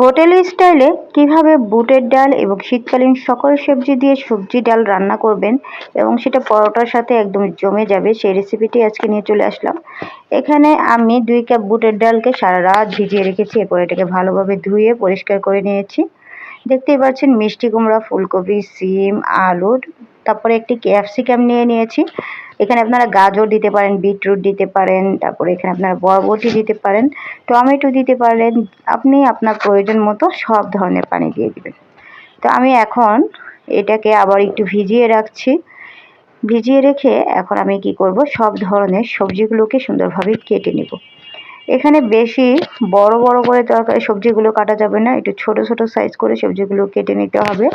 Hotel স্টাইলে কীভাবে বুটের ডাল এবং শীতকালীন সকল সবজি দিয়ে সবজি ডাল রান্না করবেন এবং সেটা পরোটার সাথে একদম জমে যাবে, সেই রেসিপিটি আজকে নিয়ে চলে আসলাম। এখানে আমি দুই কাপ বুটের ডালকে সারা রাত ভিজিয়ে রেখেছি, এরপর এটাকে ভালোভাবে ধুয়ে পরিষ্কার করে নিয়েছি। দেখতেই পাচ্ছেন মিষ্টি কুমড়া, ফুলকপি, সিম, আলু, তারপরে একটি ক্যাপসিকাম নিয়ে নিয়েছি। এখানে আপনারা গাজর দিতে পারেন, বিটরুট দিতে পারেন, তারপরে এখানে আপনারা বরবটি দিতে পারেন, টমেটো দিতে পারেন, আপনি আপনার প্রয়োজন মতো সব ধরনের পানি দিয়ে দেবেন। তো আমি এখন এটাকে আবার একটু ভিজিয়ে রাখছি। ভিজিয়ে রেখে এখন আমি কি করব, সব ধরনের সবজিগুলোকে সুন্দরভাবে কেটে নেব। এখানে বেশি বড় বড় করে তরকারি সবজিগুলো কাটা যাবে না। একটু ছোট ছোট সাইজ করে সবজিগুলো কেটে নিতে হবে।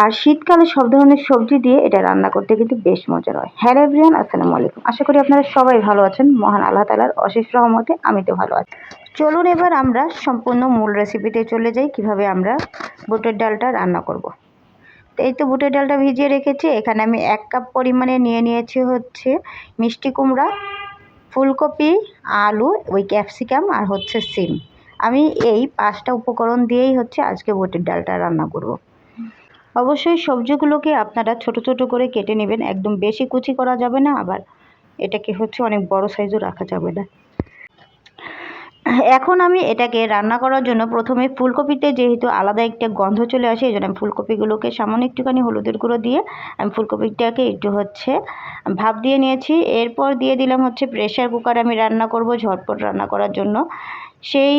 আর শীতকালে সব ধরনের সবজি দিয়ে এটা রান্না করতে কিন্তু বেশ মজার হয়। হ্যালো এভরিওয়ান, আসসালামু আলাইকুম। আশা করি আপনারা সবাই ভালো আছেন। মহান আল্লাহ তালার অশেষ রহমতে আমি তো ভালো আছি। চলুন এবার আমরা সম্পূর্ণ মূল রেসিপিতে চলে যাই, কীভাবে আমরা বুটের ডালটা রান্না করব। এই তো বুটের ডালটা ভিজিয়ে রেখেছি। এখানে আমি এক কাপ পরিমাণে নিয়ে নিয়েছি হচ্ছে মিষ্টি কুমড়া ফুলকপি, আলু, ওই ক্যাপসিকাম আর হচ্ছে সিম। আমি এই পাঁচটা উপকরণ দিয়েই হচ্ছে আজকে বটির ডালটা রান্না করব। অবশ্যই সবজিগুলোকে আপনারা ছোট ছোট করে কেটে নেবেন। একদম বেশি কুচি করা যাবে না, আবার এটাকে হচ্ছে অনেক বড় সাইজও রাখা যাবে না। এখন আমি এটাকে রান্না করার জন্য প্রথমে ফুলকপিতে যেহেতু আলাদা একটা গন্ধ চলে আসে, এই জন্য আমি ফুলকপিগুলোকে সামান্য একটুখানি হলুদের গুঁড়ো দিয়ে আমি ফুলকপিটাকে একটু হচ্ছে ভাপ দিয়ে নিয়েছি। এরপর দিয়ে দিলাম হচ্ছে প্রেশার কুকার আমি রান্না করব ঝটপট রান্না করার জন্য। সেই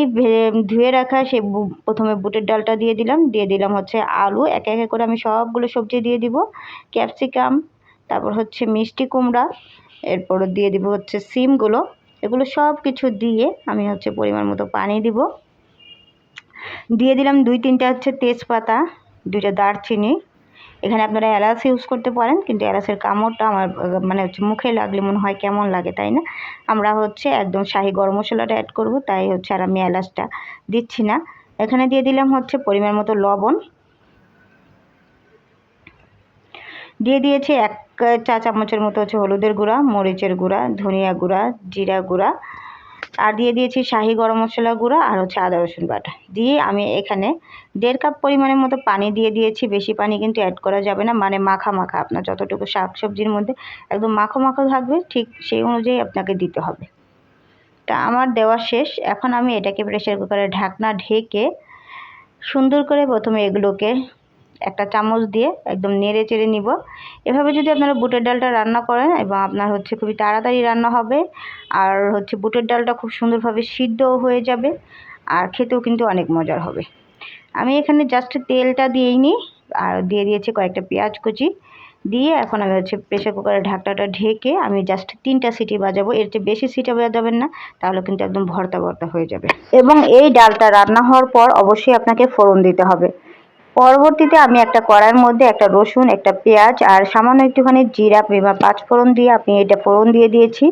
ধুয়ে রাখা সেই প্রথমে বুটের ডালটা দিয়ে দিলাম দিয়ে দিলাম হচ্ছে আলু, একে একে করে আমি সবগুলো সবজি দিয়ে দিব। ক্যাপসিকাম, তারপর হচ্ছে মিষ্টি কুমড়া, এরপর দিয়ে দিব হচ্ছে সিমগুলো। এগুলো সব কিছু দিয়ে আমি হচ্ছে পরিমাণ মতো পানি দিব। দিয়ে দিলাম দুই তিনটা হচ্ছে তেজপাতা, দুইটা দারচিনি। এখানে আপনারা এলাচ ইউজ করতে পারেন, কিন্তু এলাচের কামড়টা আমার মানে হচ্ছে মুখে লাগলে মনে হয় কেমন লাগে, তাই না? আমরা হচ্ছে একদম শাহি গরম মশলাটা অ্যাড করব, তাই হচ্ছে আর আমি এলাচটা দিচ্ছি না। এখানে দিয়ে দিলাম হচ্ছে পরিমাণ মতো লবণ। দিয়ে দিয়েছি এক চা চামচের মতো হচ্ছে হলুদের গুঁড়া, মরিচের গুঁড়া, ধনিয়া গুঁড়া, জিরা গুঁড়া। আর দিয়ে দিয়েছি শাহি গরম মশলা গুঁড়া আর হচ্ছে আদা রসুন বাটা। দিয়ে আমি এখানে দেড় কাপ পরিমাণের মতো পানি দিয়ে দিয়েছি। বেশি পানি কিন্তু অ্যাড করা যাবে না মানে মাখা মাখা। আপনার যতটুকু শাক সবজির মধ্যে একদম মাখো মাখো থাকবে, ঠিক সেই অনুযায়ী আপনাকে দিতে হবে। তা আমার দেওয়া শেষ। এখন আমি এটাকে প্রেশার কুকারে ঢাকনা ঢেকে সুন্দর করে প্রথমে এগুলোকে একটা চামচ দিয়ে একদম নেড়ে চেড়ে নিব। এভাবে যদি আপনারা বুটের ডালটা রান্না করেন এবং আপনার হচ্ছে খুবই তাড়াতাড়ি রান্না হবে, আর হচ্ছে বুটের ডালটা খুব সুন্দরভাবে সিদ্ধও হয়ে যাবে, আর খেতেও কিন্তু অনেক মজার হবে। আমি এখানে জাস্ট তেলটা দিয়েই নিই আর দিয়ে দিয়েছি কয়েকটা পেঁয়াজ কুচি। দিয়ে এখন আমি হচ্ছে প্রেশার কুকারের ঢাকটাটা ঢেকে আমি জাস্ট তিনটা সিটি বাজাবো। এর চেয়ে বেশি সিটি বাজাবেন না, তাহলে কিন্তু একদম ভর্তা ভর্তা হয়ে যাবে। এবং এই ডালটা রান্না হওয়ার পর অবশ্যই আপনাকে ফোড়ন দিতে হবে। পরবর্তীতে আমি একটা কড়াইয়ের মধ্যে একটা রসুন, একটা পেঁয়াজ আর সামান্য একটুখানি জিরা বা পাঁচ ফোড়ন দিয়ে আমি এটা ফোড়ন দিয়ে দিয়েছি।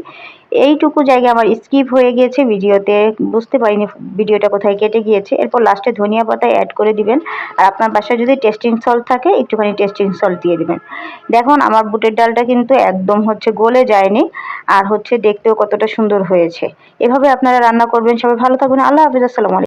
এইটুকু জায়গায় আমার স্কিপ হয়ে গিয়েছে ভিডিওতে, বুঝতে পারিনি ভিডিওটা কোথায় কেটে গিয়েছে। এরপর লাস্টে ধনিয়া পাতায় অ্যাড করে দিবেন। আর আপনার বাসায় যদি টেস্টিং সল্ট থাকে, একটুখানি টেস্টিং সল্ট দিয়ে দিবেন। দেখুন, আমার বুটের ডালটা কিন্তু একদম হচ্ছে গলে যায়নি আর হচ্ছে দেখতেও কতটা সুন্দর হয়েছে। এভাবে আপনারা রান্না করবেন সবাই। ভালো থাকবেন আল্লাহ হাফিজ। আসসালামু